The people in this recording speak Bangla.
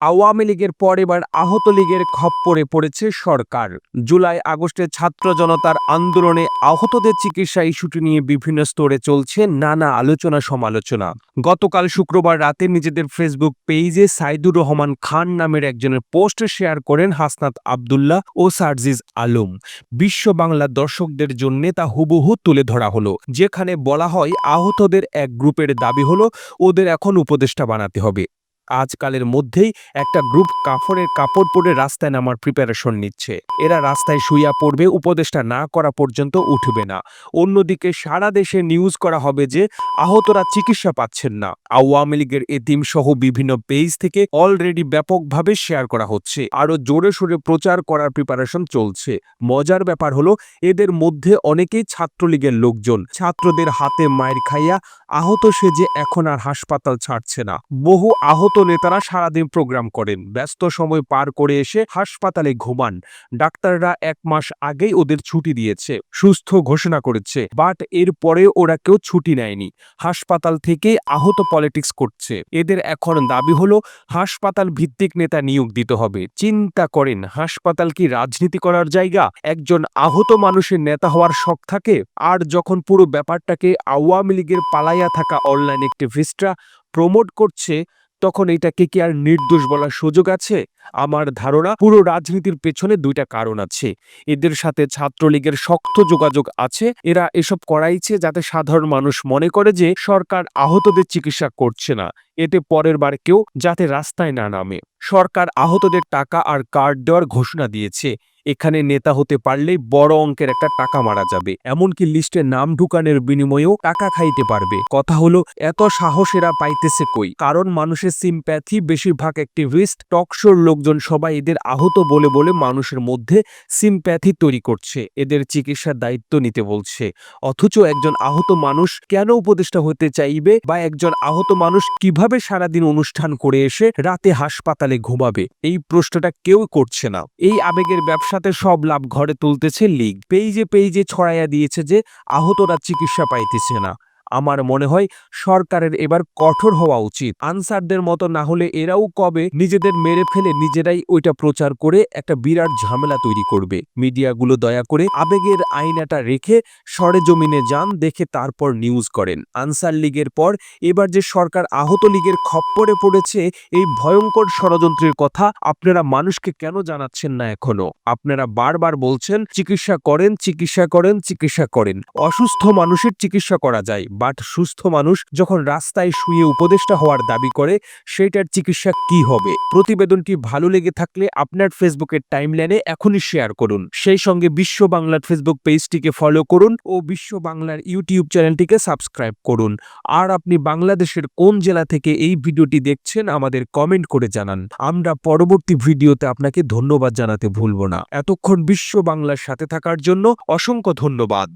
আওয়ামী লীগের পর এবার আহত লীগের খপ্পরে পড়েছে সরকার। জুলাই আগস্টে ছাত্র জনতার আন্দোলনে আহতদের চিকিৎসা ইস্যুটি নিয়ে বিভিন্ন স্তরে চলছে নানা আলোচনা সমালোচনা। গতকাল শুক্রবার রাতে নিজেদের ফেসবুক পেজে সাইদুর রহমান খান নামের একজনের পোস্ট শেয়ার করেন হাসনাত আবদুল্লাহ ও সার্জিজ আলম। বিশ্ব বাংলা দর্শকদের জন্য তা হুবহু তুলে ধরা হলো, যেখানে বলা হয় আহতদের এক গ্রুপের দাবি হলো, ওদের এখন উপদেষ্টা বানাতে হবে। আজকালের মধ্যেই একটা গ্রুপ কাফনের কাপড় পরে রাস্তায় নামার প্রিপারেশন নিচ্ছে। এরা রাস্তায় শুইয়া পড়বে উপদেষ্টা না করা পর্যন্ত উঠবে না। অন্যদিকে সারা দেশে নিউজ করা হবে যে আহতরা চিকিৎসা পাচ্ছেন না। আওয়ামী লীগের এতিম সহ বিভিন্ন পেজ থেকে অলরেডি ব্যাপকভাবে শেয়ার করা হচ্ছে। আরও জোরে সোরে প্রচার করার প্রিপারেশন চলছে। মজার ব্যাপার হলো, এদের মধ্যে অনেকেই ছাত্রলীগের লোকজন। ছাত্রদের হাতে মায়ের খাইয়া আহত সে যে এখন আর হাসপাতাল ছাড়ছে না। বহু আহত নেতারা সারাদিন প্রোগ্রাম করেন। ব্যস্ত সময় পার করে এসে হাসপাতালে ঘুমান। ডাক্তাররা এক মাস আগেই ওদের ছুটি দিয়েছে, সুস্থ ঘোষণা করেছে। বাট এর পরে ওরা কেউ ছুটি নেয়নি। হাসপাতাল থেকে আহত পলিটিক্স করছে। এদের এখন দাবি হলো, হাসপাতাল ভিত্তিক নেতা নিয়োগ দিতে হবে। চিন্তা করেন, হাসপাতাল কি রাজনীতি করার জায়গা? একজন আহত মানুষের নেতা হওয়ার শখ থাকে? আর যখন পুরো ব্যাপারটাকে আওয়ামী লীগের পালাইয়া থাকা অনলাইন একটি অ্যাক্টিভিস্টরা প্রমোট করছে তখন এটাকে কি আর নির্দোষ বলার সুযোগ আছে? আমার ধারণা, পুরো রাজনীতির পেছনে দুইটা কারণ আছে। এদের সাথে ছাত্রলীগের শক্ত যোগাযোগ আছে। এরা এসব করাইছে যাতে সাধারণ মানুষ মনে করে যে সরকার আহতদের চিকিৎসা করছে না। এতে পরের বার কেউ যাতে রাস্তায় না নামে। সরকার আহতদের টাকা আর কার্ড দেওয়ার ঘোষণা দিয়েছে। এখানে নেতা হতে পারলেই বড় অঙ্কের একটা টাকা মারা যাবে। এমনকি লিস্টে নাম ঢুকানোর বিনিময়েও টাকা খাইতে পারবে। কথা হলো, এত সাহসেরা পাইতেছে কই? কারণ মানুষের সিম্প্যাথি বেশিরভাগ অ্যাক্টিভিস্ট টকশোর লোকজন সবাই এদের আহত বলে বলে মানুষের মধ্যে সিম্প্যাথি তৈরি করছে। এদের চিকিৎসার দায়িত্ব নিতে বলছে। অথচ একজন আহত মানুষ কেন উপদেষ্টা হতে চাইবে? বা একজন আহত মানুষ কীভাবে সারাদিন অনুষ্ঠান করে এসে রাতে হাসপাতালে ঘুমাবে? এই প্রশ্নটা কেউ করছে না। এই আবেগের ব্যবসাতে সব লাভ ঘরে তুলতেছে লিগ পেইজে পেইজে ছড়াইয়া দিয়েছে যে আহতরা চিকিৎসা পাইতেছে না। আমার মনে হয় সরকারের এবার কঠোর হওয়া উচিত। আনসারদের মতো না হলে এরাও কবে নিজেদের মেরে ফেলে নিজেরাই ওইটা প্রচার করে একটা বিরাট ঝামেলা তৈরি করবে। মিডিয়াগুলো দয়া করে আবেগের আয়নাটা রেখে সরে জমিনে যান, দেখে তারপর নিউজ করেন। আনসার লীগের পর এবার যে সরকার আহত লীগের খপ্পরে পড়েছে, এই ভয়ঙ্কর ষড়যন্ত্রের কথা আপনারা মানুষকে কেন জানাচ্ছেন না এখনও? আপনারা বারবার বলছেন, চিকিৎসা করেন চিকিৎসা করেন চিকিৎসা করেন। অসুস্থ মানুষের চিকিৎসা করা যায়। বাট সুস্থ মানুষ যখন রাস্তায় শুয়ে উপদেষ্টা হওয়ার দাবি করে সেটার চিকিৎসা কি হবে? প্রতিবেদনটি ভালো লেগে থাকলে আপনার ফেসবুকের টাইমলাইনে এখনই শেয়ার করুন। সেই সঙ্গে বিশ্ব বাংলার ফেসবুক পেজটিকে ফলো করুন ও বিশ্ব বাংলার ইউটিউব চ্যানেলটিকে সাবস্ক্রাইব করুন। আর আপনি বাংলাদেশের কোন জেলা থেকে এই ভিডিওটি দেখছেন, আমাদের কমেন্ট করে জানান। আমরা পরবর্তী ভিডিওতে আপনাকে ধন্যবাদ জানাতে ভুলব না। এতক্ষণ বিশ্ব বাংলার সাথে থাকার জন্য অসংখ্য ধন্যবাদ।